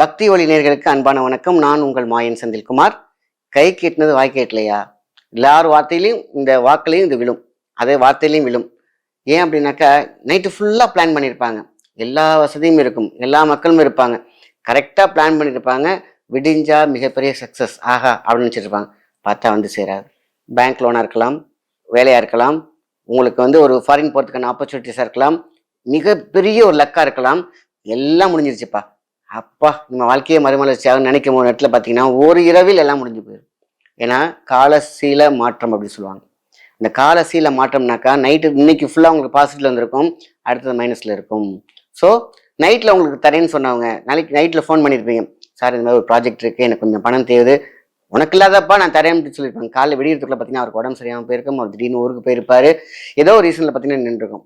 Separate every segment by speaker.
Speaker 1: பக்தி ஒளி நேர்களுக்கு அன்பான வணக்கம். நான் உங்கள் மாயன் செந்தில்குமார். கை கேட்டினது வாய் கேட்கலையா? எல்லார் வார்த்தையிலையும் இந்த வாக்குலையும் இது விழும். அதே வார்த்தையிலையும் விழும். ஏன் அப்படின்னாக்கா நைட்டு ஃபுல்லாக பிளான் பண்ணியிருப்பாங்க. எல்லா வசதியும் இருக்கும். எல்லா மக்களும் இருப்பாங்க. கரெக்டாக பிளான் பண்ணியிருப்பாங்க. விடிஞ்சா மிகப்பெரிய சக்ஸஸ் ஆஹா அப்படின்னு நினச்சிருப்பாங்க. பார்த்தா வந்து சேராது. பேங்க் லோனாக இருக்கலாம். வேலையாக இருக்கலாம். உங்களுக்கு வந்து ஒரு ஃபாரின் போகிறதுக்கான ஆப்பர்ச்சுனிட்டிஸாக இருக்கலாம். மிகப்பெரிய ஒரு லக்காக இருக்கலாம். எல்லாம் முடிஞ்சிருச்சுப்பா. அப்பா நம்ம வாழ்க்கையை மறுமலர்ச்சியாக நினைக்கும் போது இடத்துல பார்த்தீங்கன்னா ஒரு இரவில் எல்லாம் முடிஞ்சு போயிடும் ஏன்னா காலசீல மாற்றம் அப்படின்னு சொல்லுவாங்க. இந்த காலசீல மாற்றம்னாக்கா நைட்டு இன்னைக்கு ஃபுல்லாக உங்களுக்கு பாசிட்டிவ்ல வந்திருக்கும் அடுத்தது மைனஸில் இருக்கும். ஸோ நைட்டில் உங்களுக்கு தரேன்னு சொன்னவங்க நாளைக்கு நைட்டில் ஃபோன் பண்ணியிருப்பீங்க சார் இந்த மாதிரி ஒரு ப்ராஜெக்ட் இருக்குது எனக்கு கொஞ்சம் பணம் தேவை உனக்கு இல்லாதப்பா நான் தரேன்னு சொல்லியிருப்பாங்க காலைல விடியறதுக்குள்ள பார்த்தீங்கன்னா அவருக்கு உடம்பு சரியாமல் போயிருக்கும். அவர் திடீர்னு ஊருக்கு போயிருப்பாரு. ஏதோ ஒரு ரீசனில் பார்த்தீங்கன்னா நின்றுருக்கும்.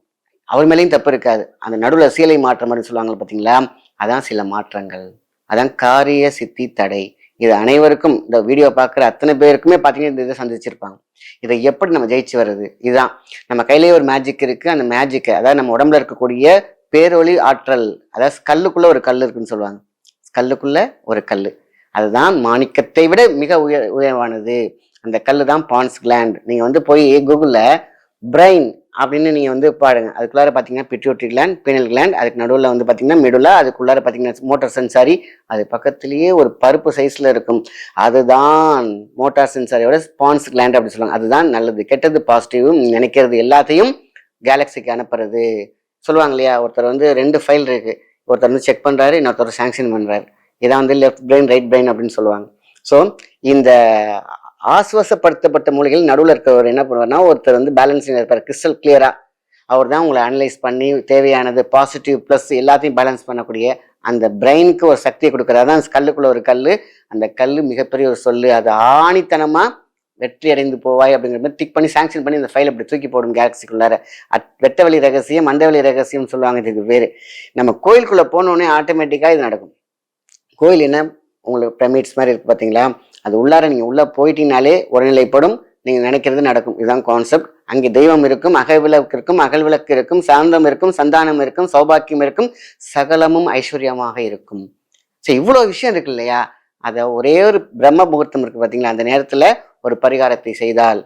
Speaker 1: அவர் மேலேயும் தப்பு இருக்காது. அந்த நடுவில் சீலை மாற்றம் அப்படின்னு சொல்லுவாங்க பார்த்தீங்களா அதான் சில மாற்றங்கள். அதான் காரிய சித்தி தடை. இது அனைவருக்கும் இந்த வீடியோ பார்க்குற அத்தனை பேருக்குமே பார்த்தீங்கன்னா இந்த இதை சந்திச்சிருப்பாங்க. இதை எப்படி நம்ம ஜெயிச்சு வர்றது? இதுதான். நம்ம கையிலேயே ஒரு மேஜிக் இருக்குது அந்த மேஜிக்கை அதாவது நம்ம உடம்புல இருக்கக்கூடிய பேரொளி ஆற்றல் அதாவது கல்லுக்குள்ளே ஒரு கல் இருக்குன்னு சொல்லுவாங்க. கல்லுக்குள்ள ஒரு கல். அதுதான் மாணிக்கத்தை விட மிக உயர் உயர்வானது. அந்த கல் தான் பான்ஸ் கிளாண்ட் நீங்கள் வந்து போய் கூகுளில் பிரெயின் அப்படின்னு நீங்கள் வந்து பாருங்கள் அதுக்குள்ளார பார்த்தீங்கன்னா பிட்யூட்ரி கிளாண்ட் பினல் கிளாண்ட் அதுக்கு நடுவில் வந்து பார்த்தீங்கன்னா மெடுலா அதுக்குள்ளார பார்த்தீங்கன்னா மோட்டார் சென்சாரி அது பக்கத்துலேயே ஒரு பருப்பு சைஸில் இருக்கும். அதுதான் மோட்டார் சென்சாரியோட ஸ்பான்ஸ் கிளாண்ட் அப்படி சொல்லுவாங்க. அதுதான் நல்லது. கெட்டது பாசிட்டிவ் நினைக்கிறது எல்லாத்தையும் கேலக்சிக்கு அனுப்புறது. சொல்லுவாங்க இல்லையா? ஒருத்தர் வந்து ரெண்டு ஃபைல் இருக்குது ஒருத்தர் வந்து செக் பண்ணுறாரு இன்னொருத்தர் சாங்ஷன் பண்ணுறாரு இதான் வந்து லெஃப்ட் பிரெயின் ரைட் பிரெயின் அப்படின்னு சொல்லுவாங்க. ஸோ இந்த ஆஸ்வாசப்படுத்தப்பட்ட மூலிகள் நடுவில் இருக்கிறவர் என்ன பண்ணுவார்னா ஒருத்தர் வந்து பேலன்ஸிங் இருப்பார் கிறிஸ்டல் கிளியராக அவர் தான் உங்களை அனலைஸ் பண்ணி தேவையானது பாசிட்டிவ் ப்ளஸ் எல்லாத்தையும் பேலன்ஸ் பண்ணக்கூடிய அந்த பிரெயினுக்கு ஒரு சக்தியை கொடுக்குறது அதான் கல்லுக்குள்ள ஒரு கல் அந்த கல் மிகப்பெரிய ஒரு சொல்லு. அது ஆணித்தனமாக வெற்றி அடைந்து போவாய் அப்படிங்கிற மாதிரி டிக் பண்ணி சாங்ஷன் பண்ணி இந்த ஃபைல் அப்படி தூக்கி போடும் கேலக்சிக்குள்ளார அட் வழி ரகசியம் மந்தவளி ரகசியம்னு சொல்லுவாங்க இதுக்கு பேர் நம்ம கோயிலுக்குள்ளே போனோடனே ஆட்டோமேட்டிக்காக இது நடக்கும். கோயில் என்ன? உங்களுக்கு பிரமிட்ஸ் மாதிரி இருக்குது பார்த்தீங்களா அது உள்ளார நீங்கள் உள்ளே போயிட்டீங்கனாலே ஒருநிலைப்படும். நீங்கள் நினைக்கிறது நடக்கும். இதுதான் கான்செப்ட் அங்கே தெய்வம் இருக்கும் அகவிளக்கு இருக்கும் அகல்விளக்கு இருக்கும் சாந்தம் இருக்கும் சந்தானம் இருக்கும் சௌபாக்கியம் இருக்கும் சகலமும் ஐஸ்வர்யமாக இருக்கும். ஸோ இவ்வளோ விஷயம் இருக்கு இல்லையா? அதை ஒரே ஒரு பிரம்ம முகூர்த்தம் இருக்கு பார்த்தீங்களா அந்த நேரத்தில் ஒரு பரிகாரத்தை செய்தால்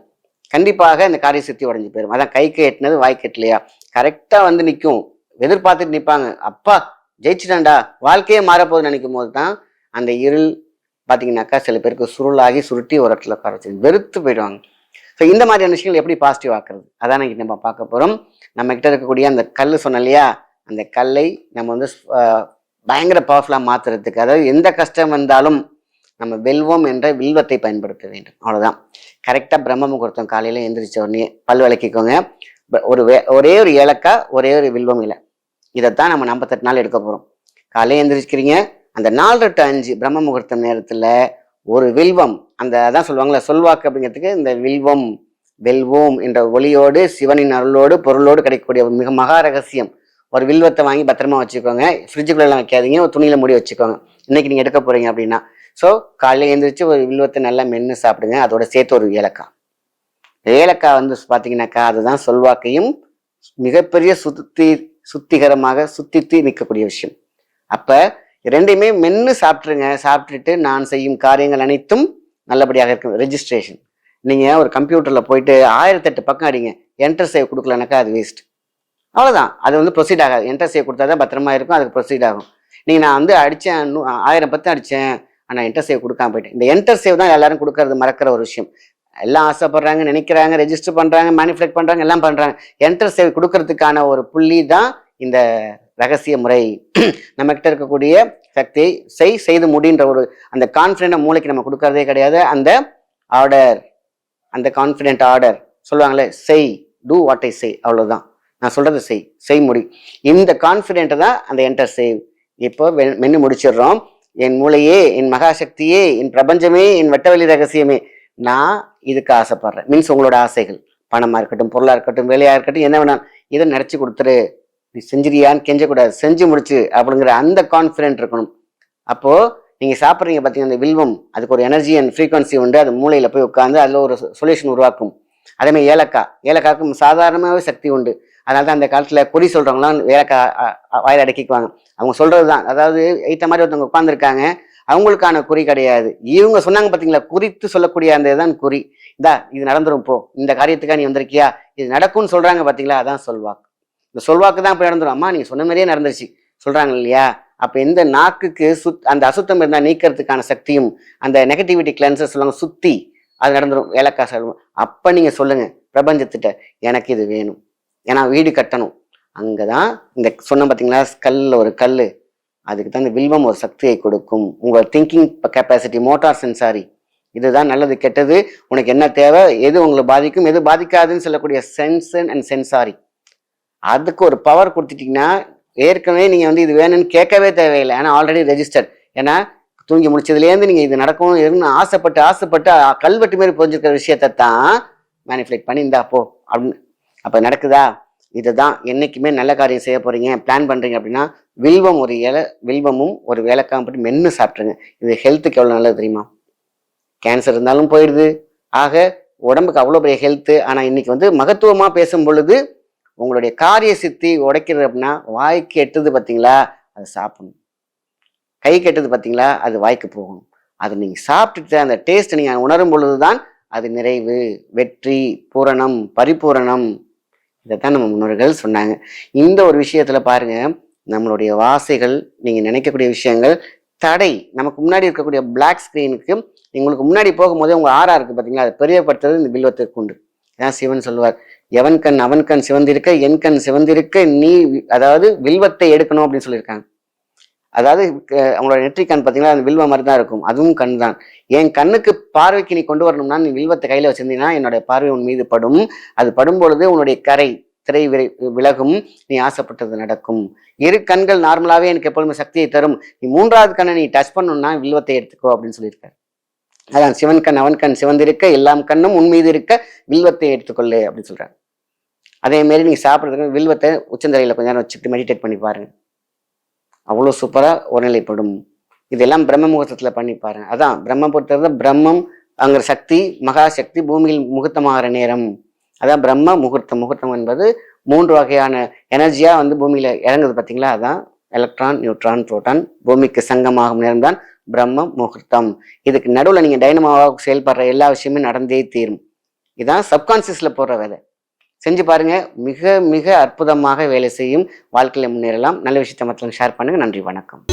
Speaker 1: கண்டிப்பாக இந்த காரிய சுத்தி உடஞ்சி போயிடும் அதான் கைக்கு எட்டினது வாய்க்கு எட்டலையா கரெக்டாக வந்து நிற்கும் எதிர்பார்த்துட்டு நிற்பாங்க அப்பா ஜெயிச்சிட்டான்டா. வாழ்க்கையே மாறப்போகுதுன்னு நினைக்கும் போது தான் அந்த இருள் பார்த்தீங்கன்னாக்கா சில பேருக்கு சுருளாகி சுருட்டி ஒரு இடத்துல உட்கார வச்சு வெறுத்து போயிடுவாங்க. ஸோ இந்த மாதிரியான விஷயங்கள் எப்படி பாசிட்டிவ் ஆக்குறது? அதான் இன்னைக்கு நம்ம பார்க்க போகிறோம் நம்ம கிட்ட இருக்கக்கூடிய அந்த கல் சொன்னோம் இல்லையா? அந்த கல்லை நம்ம வந்து பயங்கர பவர்ஃபுல்லாக மாற்றுறதுக்கு அதாவது எந்த கஷ்டம் வந்தாலும் நம்ம வெல்வோம் என்ற வில்வத்தை பயன்படுத்த வேண்டும். அவ்வளோதான் கரெக்டாக பிரம்ம முகூர்த்தம் காலையில் எந்திரிச்ச உடனே பல் விளக்கிக்கோங்க. ஒரு வே- ஒரே ஒரு ஏலக்காய் ஒரே ஒரு வில்வம் இல்லை இதைத்தான் நம்ம நாற்பத்தெட்டு நாள் எடுக்க போகிறோம் காலையில் எந்திரிச்சிக்கிறீங்க. அந்த நாலு டு அஞ்சு பிரம்ம முகூர்த்தம் நேரத்தில் ஒரு வில்வம் அந்த அதான் சொல்லுவாங்கல்ல சொல்வாக்கு அப்படிங்கிறதுக்கு இந்த வில்வம் வெல்வோம் என்ற ஒளியோடு சிவனின் அருளோடு பொருளோடு கிடைக்கக்கூடிய ஒரு மிக மகா ரகசியம். ஒரு வில்வத்தை வாங்கி பத்திரமா வச்சுக்கோங்க. ஃப்ரிட்ஜுக்குள்ளெல்லாம் வைக்காதீங்க. ஒரு துணியில மூடி வச்சுக்கோங்க. இன்னைக்கு நீங்க எடுக்க போறீங்க அப்படின்னா. ஸோ காலையில் எழுந்திரிச்சு ஒரு வில்வத்தை நல்லா மென்று சாப்பிடுங்க. அதோட சேர்த்து ஒரு ஏலக்காய். ஏலக்காய் வந்து பார்த்தீங்கன்னாக்கா அதுதான் சொல்வாக்கையும் மிகப்பெரிய சுத்தி சுத்திகரமாக சுத்தித்து நிற்கக்கூடிய விஷயம். அப்போ ரெண்டையுமே மென்று சாப்பிட்ருங்க சாப்பிட்டுட்டு நான் செய்யும் காரியங்கள் அனைத்தும் நல்லபடியாக இருக்கும். ரெஜிஸ்ட்ரேஷன் நீங்கள் ஒரு கம்ப்யூட்டரில் போயிட்டு ஆயிரத்தெட்டு பக்கம் அடிங்க. என்டர் சேவ் கொடுக்கலனாக்கா அது வேஸ்ட் அவ்வளோதான் அது வந்து ப்ரொசீட் ஆகாது. என்டர் சேவ் கொடுத்தா தான் பத்திரமா இருக்கும். அதுக்கு ப்ரொசீட் ஆகும். நீங்கள் நான் வந்து அடித்தேன் ஆயிரம் பத்து அடித்தேன் ஆனால் என்டர் சேவ் கொடுக்காம போயிட்டேன். இந்த என்டர் சேவ் தான் எல்லாரும் கொடுக்கறது மறக்கிற ஒரு விஷயம். எல்லாம் ஆசைப்படுறாங்க நினைக்கிறாங்க ரெஜிஸ்டர் பண்ணுறாங்க மேனுஃபேக்ட் பண்ணுறாங்க எல்லாம் பண்ணுறாங்க என்டர் சேவ் கொடுக்கறதுக்கான ஒரு புள்ளி தான் இந்த ரகசிய முறை. நம்மகிட்ட இருக்கக்கூடிய சக்தியை செய் செய்து முடின்ற ஒரு அந்த கான்ஃபிடென்ட் மூளைக்கு நம்ம கொடுக்கறதே கிடையாது. அந்த ஆர்டர் அந்த கான்ஃபிடென்ட் ஆர்டர் சொல்லுவாங்களே செய். டூ வாட் ஐ செய் அவ்வளோதான் நான் சொல்கிறது செய். செய் முடி. இந்த கான்ஃபிடென்ட் தான் அந்த என்டர் சேவ் இப்போ மென்று மென்னு முடிச்சிடுறோம். என் மூளையே என் மகாசக்தியே என் பிரபஞ்சமே என் வெட்டவெளி ரகசியமே. நான் இதுக்கு ஆசைப்படுறேன். மீன்ஸ் உங்களோட ஆசைகள். பணமாக இருக்கட்டும் பொருளாக இருக்கட்டும் வேலையாக இருக்கட்டும் என்ன வேணாலும். இதை நினச்சி கொடுத்துரு. நீ செஞ்சிரியான்னு கெஞ்சக்கூடாது. செஞ்சு முடிச்சு அப்படிங்கிற அந்த கான்ஃபிடென்ட் இருக்கணும். அப்போ நீங்க சாப்பிட்றீங்க பார்த்தீங்கன்னா அந்த வில்வம் அதுக்கு ஒரு எனர்ஜி அண்ட் ஃப்ரீக்வன்சி உண்டு. அது மூளையில போய் உட்காந்து அதில் ஒரு சொல்யூஷன் உருவாக்கும். அதேமாதிரி ஏலக்காய். ஏலக்காய்க்கும் சாதாரணமாகவே சக்தி உண்டு. அதனால தான் அந்த காலத்தில் குறி சொல்கிறவங்களாம் ஏலக்காய் வாயில் அடக்கிக்குவாங்க. அவங்க சொல்கிறது தான். அதாவது ஐட்ட மாதிரி ஒருத்தவங்க உட்காந்துருக்காங்க அவங்களுக்கான குறி கிடையாது. இவங்க சொன்னாங்க பார்த்தீங்களா குறித்து சொல்லக்கூடிய அந்த இதுதான் குறி. இந்தா இது நடந்துரும் போ. இந்த காரியத்துக்காக நீ வந்திருக்கியா? இது நடக்கும்னு சொல்றாங்க பார்த்தீங்களா அதான் சொல்வாக்கு. இந்த சொல்வாக்கு தான் இப்போ நடந்துரும். அம்மா நீங்கள் சொன்ன மாதிரியே நடந்துருச்சு. சொல்கிறாங்க இல்லையா? அப்போ எந்த நாக்குக்கு சுத் அந்த அசுத்தம் இருந்தால் நீக்கிறதுக்கான சக்தியும் அந்த நெகட்டிவிட்டி கிளன்சர் சொல்லுவாங்க சுற்றி அது நடந்துரும். ஏலக்காய் சொல்லுவோம் அப்போ நீங்கள் சொல்லுங்கள் பிரபஞ்சத்திட்ட எனக்கு இது வேணும். ஏன்னா வீடு கட்டணும். அங்கே தான் இந்த சொன்ன பார்த்தீங்களா கல்லில் ஒரு கல் அதுக்கு தான் இந்த வில்வம் ஒரு சக்தியை கொடுக்கும். உங்கள் திங்கிங் கெப்பாசிட்டி மோட்டார் சென்சாரி இதுதான் நல்லது கெட்டது. உனக்கு என்ன தேவை எது உங்களை பாதிக்கும் எது பாதிக்காதுன்னு சொல்லக்கூடிய சென்சன் அண்ட் சென்சாரி அதுக்கு ஒரு பவர் கொடுத்துட்டீங்கன்னா ஏற்கனவே நீங்கள் வந்து இது வேணும்னு கேட்கவே தேவையில்லை. ஏன்னா ஆல்ரெடி ரெஜிஸ்டர் ஏன்னா தூங்கி முடிச்சதுலேருந்து நீங்கள் இது நடக்கணும் இருக்குன்னு ஆசைப்பட்டு ஆசைப்பட்டு கல்வெட்டு மாதிரி புரிஞ்சுக்கிற விஷயத்தை தான் மேனிஃபுலேட் பண்ணி இந்தா போ அப்படின்னு. அப்போ நடக்குதா? இதுதான். என்றைக்குமே நல்ல காரியம் செய்ய போகிறீங்க பிளான் பண்ணுறீங்க அப்படின்னா வில்வம் ஒரு இலை வில்வமும் ஒரு வேலைக்காக போட்டு மென்று சாப்பிட்ருங்க இது ஹெல்த்துக்கு எவ்வளோ நல்லது தெரியுமா? கேன்சர் இருந்தாலும் போயிடுது. ஆக உடம்புக்கு அவ்வளோ பெரிய ஹெல்த்து ஆனால் இன்றைக்கி வந்து மகத்துவமாக பேசும் பொழுது உங்களுடைய காரிய சித்தி உடைக்கிறது அப்படின்னா வாய்க்கு எட்டுது பார்த்தீங்களா அது சாப்பிடணும். கை கெட்டது பார்த்தீங்களா அது வாய்க்கு போகணும். அது நீங்கள் சாப்பிட்டுட்டு அந்த டேஸ்ட் நீங்கள் உணரும் பொழுது தான் அது நிறைவு. வெற்றி பூரணம் பரிபூரணம். இதை தான் நம்ம முன்னோர்கள் சொன்னாங்க. இந்த ஒரு விஷயத்தில் பாருங்க நம்மளுடைய வாசைகள் நீங்கள் நினைக்கக்கூடிய விஷயங்கள் தடை. நமக்கு முன்னாடி இருக்கக்கூடிய பிளாக் ஸ்கிரீனுக்கு உங்களுக்கு முன்னாடி போகும்போதே உங்கள் ஆறா இருக்குது பார்த்தீங்களா அதை பெரியப்படுத்துறது இந்த பில்வத்திற்கு உண்டு ஏன் சிவன் சொல்லுவார் எவன் கண் அவன் கண் சிவந்திருக்க என் கண் சிவந்திருக்க நீ அதாவது வில்வத்தை எடுக்கணும் அப்படின்னு சொல்லியிருக்காங்க. அதாவது க- அவங்களோட நெற்றி கண் பார்த்தீங்கன்னா அந்த வில்வ மாதிரி தான் இருக்கும். அதுவும் கண் தான். என் கண்ணுக்கு பார்வைக்கு நீ கொண்டு வரணும்னா நீ வில்வத்தை கையில் வச்சிருந்தீங்கன்னா என்னோட பார்வை உன் மீது படும். அது படும் பொழுது உன்னுடைய கரை திரை விரை விலகும். நீ ஆசைப்பட்டது நடக்கும். இரு கண்கள் நார்மலாகவே எனக்கு எப்பொழுதுமே சக்தியை தரும். நீ மூன்றாவது கண்ணை நீ டச் பண்ணணும்னா வில்வத்தை எடுத்துக்கோ அப்படின்னு சொல்லியிருக்காரு. அதான் சிவன் கண் அவன் கண் சிவந்திருக்க எல்லாம் கண்ணும் உன் மீது இருக்க வில்வத்தை எடுத்துக்கொள்ளு அப்படின்னு சொல்றாங்க அதே மாதிரி நீங்க சாப்பிட்றதுக்கு வில்வத்தை உச்சந்தலையில கொஞ்ச நேரம் வச்சுட்டு மெடிடேட் பண்ணி பாருங்க. அவ்வளோ சூப்பராக ஒருநிலைப்படும் இதெல்லாம் பிரம்ம முகூர்த்தத்தில் பண்ணி பாருங்க. அதான் பிரம்ம பொறுத்தவரை பிரம்மம் அங்கிற சக்தி மகா சக்தி பூமியில் முகூர்த்தமாகிற நேரம். அதான் பிரம்ம முகூர்த்தம். முகூர்த்தம் என்பது மூன்று வகையான எனர்ஜியாக வந்து பூமியில் இறங்குது பார்த்தீங்களா அதான் எலக்ட்ரான் நியூட்ரான் புரோட்டான் பூமிக்கு சங்கமாகும் நேரம் தான் பிரம்ம முகூர்த்தம். இதுக்கு நடுவுல நீங்க டைனமாவாக செயல்படுற எல்லா விஷயமும் நடந்தே தீரும். இதான் சப்கான்சியஸ்ல போடுற வேலை. செஞ்சு பாருங்க மிக மிக அற்புதமாக வேலை செய்யும். வாழ்க்கையில முன்னேறலாம். நல்ல விஷயத்தை மற்றவங்க ஷேர் பண்ணுங்க. நன்றி வணக்கம்.